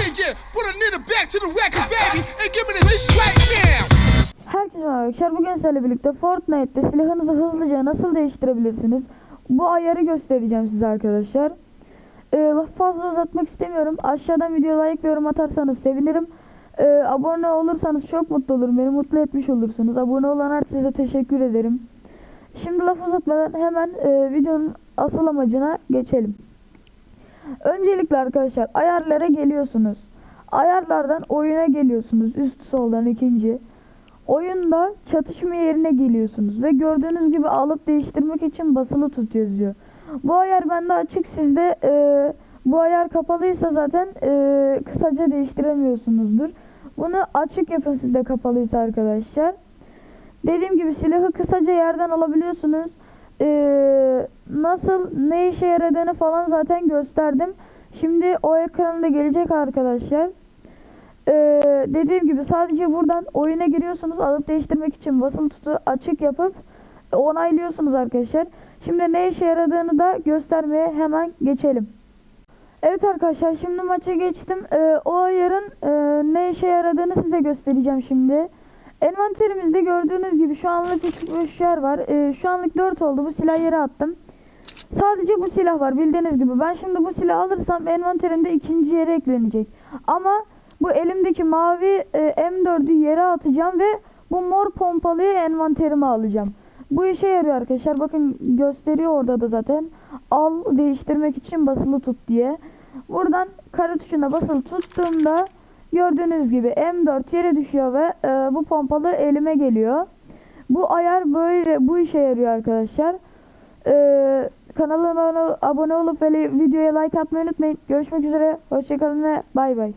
DJ, put a nigga back to the record, baby, and give me this right now. Herkese merhaba arkadaşlar. Bugün sizlerle birlikte Fortnite'te silahınızı hızlıca nasıl değiştirebilirsiniz? Bu ayarı göstereceğim size arkadaşlar. Ee, fazla uzatmak istemiyorum. Aşağıdan video like ve yorum atarsanız sevinirim. Ee, abone olursanız çok mutlu olurum. Beni mutlu etmiş olursunuz. Abone olan herkese teşekkür ederim. Şimdi laf uzatmadan hemen e, videonun asıl amacına geçelim. Öncelikle arkadaşlar ayarlara geliyorsunuz. Ayarlardan oyuna geliyorsunuz. Üst soldan ikinci. Oyunda çatışma yerine geliyorsunuz ve gördüğünüz gibi alıp değiştirmek için basılı tut yazıyor. Bu ayar bende açık sizde e, bu ayar kapalıysa zaten e, kısaca değiştiremiyorsunuzdur. Bunu açık yapın sizde kapalıysa arkadaşlar. Dediğim gibi silahı kısaca yerden alabiliyorsunuz. E, nasıl ne işe yaradığını falan zaten gösterdim. Şimdi o ekranda gelecek arkadaşlar. Ee, dediğim gibi sadece buradan oyuna giriyorsunuz alıp değiştirmek için basılı tutu açık yapıp onaylıyorsunuz arkadaşlar. Şimdi ne işe yaradığını da göstermeye hemen geçelim. Evet arkadaşlar şimdi maça geçtim. Ee, o ayarın e, ne işe yaradığını size göstereceğim şimdi. Envanterimizde gördüğünüz gibi şu anlık 3 boş yer var. Ee, şu anlık 4 oldu. Bu silah yere attım. Sadece bu silah var bildiğiniz gibi. Ben şimdi bu silahı alırsam envanterimde ikinci yere eklenecek. Ama bu elimdeki mavi e, M4'ü yere atacağım ve bu mor pompalıyı envanterime alacağım. Bu işe yarıyor arkadaşlar. Bakın gösteriyor orada da zaten. Al değiştirmek için basılı tut diye. Buradan kare tuşuna basılı tuttuğumda gördüğünüz gibi M4 yere düşüyor ve e, bu pompalı elime geliyor. Bu ayar böyle bu işe yarıyor arkadaşlar. Ee, kanalıma abone olup ve videoya like atmayı unutmayın. Görüşmek üzere. Hoşçakalın ve bay bay.